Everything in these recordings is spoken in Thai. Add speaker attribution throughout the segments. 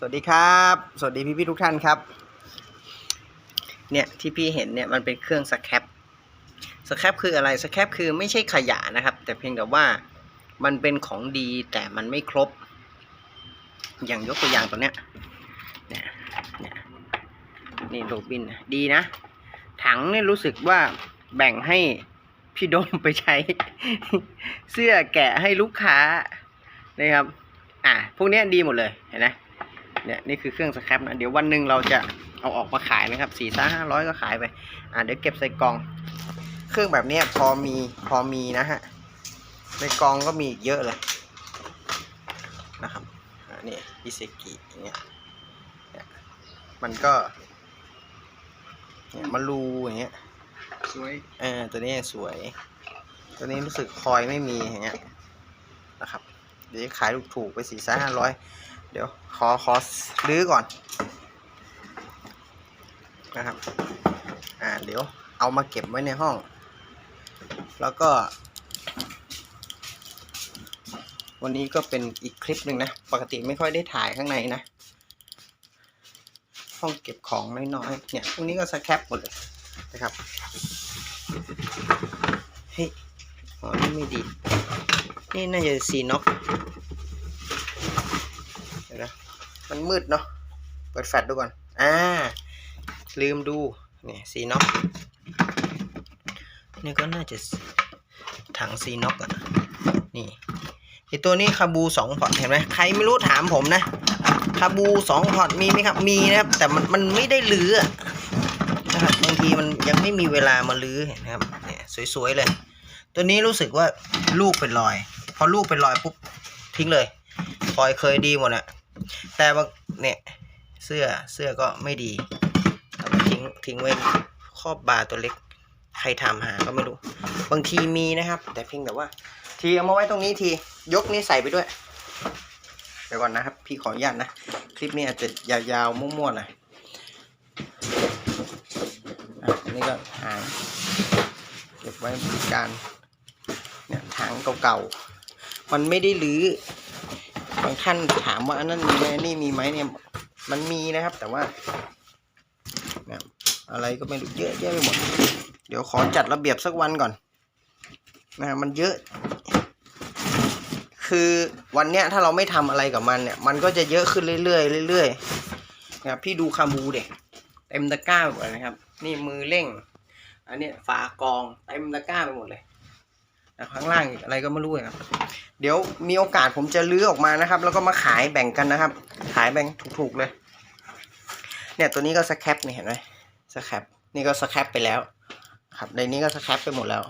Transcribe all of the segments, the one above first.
Speaker 1: สวัสดีครับ สวัสดีพี่พี่ทุกท่านครับ เนี่ยที่พี่เห็นเนี่ยมันเป็นเครื่องสแครปสแครปคืออะไรสแครปคือไม่ใช่ขยะนะครับ แต่เพียงแต่ว่ามันเป็นของดีแต่มันไม่ครบ อย่างยกตัวอย่างตัวเนี้ยเนี่ยเนี่ยนี่โรบินดีนะ ถังเนี่ยรู้สึกว่าแบ่งให้พี่โดมไปใช้ เสื้อแกะให้ลูกค้านะครับ อะพวกเนี้ยดีหมดเลยเห็นไหม เนี่ยนี่คือเครื่องสครับนะเดี๋ยววันหนึ่งเราจะเอาออกมาขายนะครับสี่สห้าร้อยก็ขายไป อะเดี๋ยวเก็บใส่กล่อง เครื่องแบบเนี้ยพอมีพอมีนะฮะในกล่องก็มีอีกเยอะเลยนะครับอ่านี่อิเซกิอย่างเงี้ยเนี่ยมันก็เนี่ยมารูอย่างเงี้ย
Speaker 2: สวย
Speaker 1: เออตัวนี้สวย ตัวนี้รู้สึกคอยไม่มีอย่างเงี้ยนะครับเดี๋ยวจะขายถูกๆไปสี่สห้าร้อย เดี๋ยวขอขอรื้อก่อนนะครับ อ่าเดี๋ยวเอามาเก็บไว้ในห้อง แล้วก็ วันนี้ก็เป็นอีกคลิปหนึ่งนะ ปกติไม่ค่อยได้ถ่ายข้างในนะ ห้องเก็บของน้อยๆ เนี่ยพวกนี้ก็สแคปหมดเลยนะครับ เฮ้ย อ๋อ นี่ไม่ดี นี่น่าจะซีน็อกเดี๋ยวนะ มันมืดเนาะ เปิดแฟลชดูก่อน อ่า ลืมดู เนี่ยซีน็อกนี่ก็น่าจะถังซีน็อกอะนี่ไอตัวนี้คาบูสองพอร์ตเห็นไหมใครไม่รู้ถามผมนะคาบูสองพอร์ตมีไหมครับ มีนะครับ แต่มันมันไม่ได้ลื้อนะครับบางทีมันยังไม่มีเวลามาลื้อเห็นะครับเนี่ยสวยๆเลย ตัวนี้รู้สึกว่าลูกเป็นรอย พอลูกเป็นรอยปุ๊บทิ้งเลยคอยเคยดีหมดอะ แต่บางเนี่ยเสื้อเสื้อก็ไม่ดีเอามาทิ้งทิ้งไว้ครอบบาตัวเล็ก ใครทำหาก็ไม่รู้ บางทีมีนะครับ แต่เพียงแต่ว่า ทีเอามาไว้ตรงนี้ทียกนี้ใส่ไปด้วยเดี๋ยวก่อนนะครับ พี่ขออนุญาตนะ คลิปนี้อาจจะยาวๆมั่วๆหน่อยอันนี้ก็หางเก็บไว้พิการเนี่ยถังเก่าๆ มันไม่ได้รื้อางท่านถามว่าอันนั้นมีไหมนี่มีไหมเนี่ย มันมีนะครับ แต่ว่าอะไรก็ไม่รู้เยอะแยะไปหมด เดี๋ยวขอจัดระเบียบสักวันก่อนนะมันเยอะ คือวันเนี้ยถ้าเราไม่ทำอะไรกับมันเนี่ย มันก็จะเยอะขึ้นเรื่อยๆเรื่อยๆนะครับพี่ดูคาบูเด็กเต็มตะกร้าไปหมดนะครับ นี่มือเร่ง อันเนี้ยฝากองเต็มตะกร้าไปหมดเลย ข้างล่างอะไรก็ไม่รู้ครับ เดี๋ยวมีโอกาสผมจะลื้อออกมานะครับ แล้วก็มาขายแบ่งกันนะครับ ขายแบ่งถูกๆเลย เนี่ยตัวนี้ก็สแครปนี่เห็นไหมสแครปนี่ก็สแครปไปแล้ว ครับในนี้ก็สแครปไปหมดแล้ว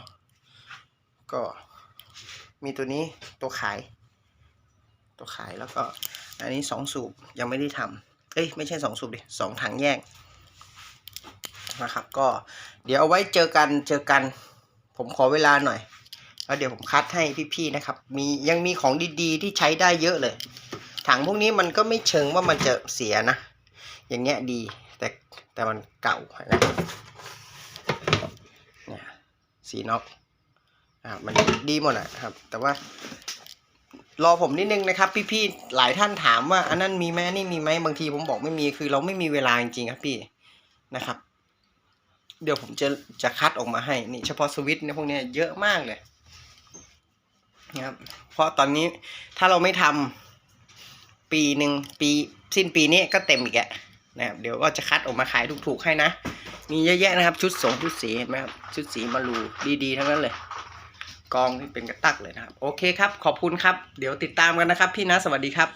Speaker 1: ก็มีตัวนี้ตัวขาย ตัวขายแล้วก็อันนี้สองสูบยังไม่ได้ทำเอ้ยไม่ใช่สองสูบดิสองถังแยกนะครับ ก็เดี๋ยวเอาไว้เจอกันเจอกัน ผมขอเวลาหน่อย แล้วเดี๋ยวผมคัดให้พี่ๆนะครับ มียังมีของดีๆ ที่ใช้ได้เยอะเลย ถังพวกนี้มันก็ไม่เชิงว่ามันจะเสียนะ อย่างเงี้ยดี แต่แต่มันเก่านะเนี่ยสีน็อกอ่ามันดีหมดอะครับ แต่ว่ารอผมนิดนึงนะครับพี่ๆหลายท่านถามว่าอันนั้นมีไหมนนี่มีไหมบางทีผมบอกไม่มีคือเราไม่มีเวลาจริงๆครับพี่นะครับ เดี๋ยวผมจะจะคัดออกมาให้นี่เฉพาะสวิตช์เนี่ยพวกเนี้ยเยอะมากเลย นะครับ เพราะตอนนี้ถ้าเราไม่ทำปีหนึ่งปีสิ้นปีนี้ก็เต็มอีกแล้วนะครับเดี๋ยวก็จะคัดออกมาขายถูกๆให้นะ มีเยอะแยะนะครับ ชุดสงชุดสีเห็นไหมครับชุดสีมารูดีๆทั้งนั้นเลย กองที่เป็นกระตักเลยนะครับ โอเคครับ ขอบคุณครับ เดี๋ยวติดตามกันนะครับ พี่นะสวัสดีครับ